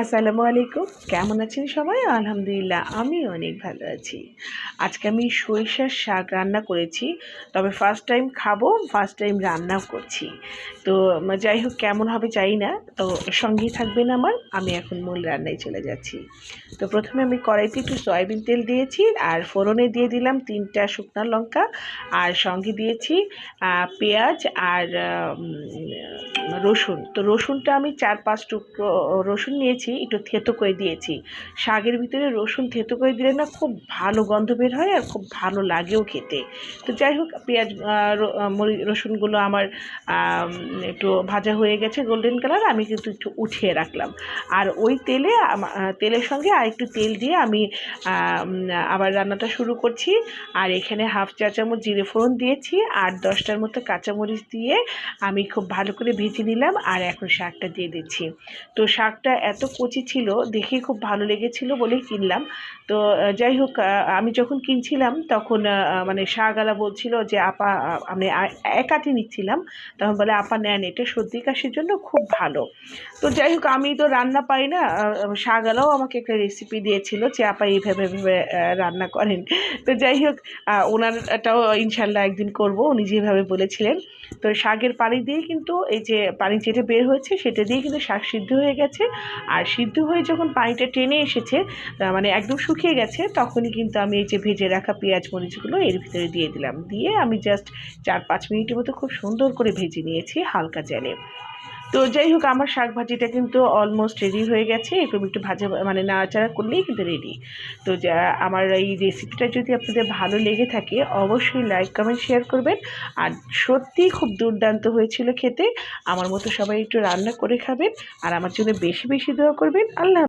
আসসালামু আলাইকুম। কেমন আছেন সবাই? আলহামদুলিল্লাহ আমি অনেক ভালো আছি। আজকে আমি সরিষার শাক রান্না করেছি, তবে ফার্স্ট টাইম খাব ফার্স্ট টাইম রান্নাও করছি। তো যাই হোক, কেমন হবে চাই না, তো সঙ্গেই থাকবেন আমার, আমি এখন মূল রান্নায় চলে যাচ্ছি। তো প্রথমে আমি কড়াইতে একটু সয়াবিন তেল দিয়েছি, আর ফোড়নে দিয়ে দিলাম তিনটা শুকনো লঙ্কা, আর সঙ্গে দিয়েছি পেঁয়াজ, আর রসুন। তো রসুনটা আমি চার পাঁচ টুকরো, রসুন নিয়েছি, একটু থেতো করে দিয়েছি। শাকের ভিতরে রসুন থেতো করে দিলে না খুব ভালো গন্ধ বের হয় আর খুব ভালো লাগেও খেতে। তো যাই হোক, পেঁয়াজ রসুনগুলো আমার একটু ভাজা হয়ে গেছে গোল্ডেন কালার আমি কিন্তু একটু উঠিয়ে রাখলাম। আর ওই তেলে তেলের সঙ্গে আর একটু তেল দিয়ে আমি, আবার রান্নাটা শুরু করছি। আর এখানে হাফ চা চামচ জিরে ফোড়ন দিয়েছি আর দশটার মতো কাঁচামরিচ দিয়ে আমি খুব ভালো করে ভেজে নিলাম আর এখন শাকটা দিয়ে দিচ্ছি। তো শাকটা এত কচি ছিল দেখে খুব ভালো লেগেছিল বলেই কিনলাম। তো যাই হোক আমি যখন কিনছিলাম তখন মানে শাহগালা বলছিল যে আপা আমি একাটি নিচ্ছিলাম। তখন বলে আপা নেন এটা সর্দি কাশির জন্য খুব ভালো। তো যাই হোক আমি তো রান্না পাই না শাহগালাও আমাকে একটা রেসিপি দিয়েছিল যে আপা এইভাবে আহ, রান্না করেন। তো যাই হোক ওনারটাও ইনশাল্লাহ একদিন করব উনি যেভাবে বলেছিলেন। তো শাকের পানি দিয়ে কিন্তু এই যে পানি যেটা বের হয়েছে সেটা দিয়ে কিন্তু শাক সিদ্ধ হয়ে গেছে। আর সিদ্ধ হয়ে যখন পানিটা টেনে এসেছে মানে একদম শুকিয়ে গেছে, তখনই কিন্তু আমি এই যে ভেজে রাখা পেঁয়াজ, মরিচগুলো এর ভিতরে দিয়ে দিলাম। দিয়ে আমি জাস্ট চার পাঁচ মিনিটের মতো খুব সুন্দর করে ভেজে নিয়েছি হালকা জালে। তো যাই হোক, আমার শাক ভাজিটা কিন্তু অলমোস্ট রেডি হয়ে গেছে। এরকম একটু ভাজা মানে নাড়াচাড়া করলেই কিন্তু রেডি তো যা, আমার এই রেসিপিটা যদি আপনাদের ভালো লেগে থাকে, অবশ্যই লাইক কমেন্ট শেয়ার করবেন। আর সত্যিই খুব দুর্দান্ত হয়েছিল খেতে। আমার মতো সবাই একটু রান্না করে খাবেন। আর আমার জন্য বেশি বেশি দোয়া করবেন। আল্লাহ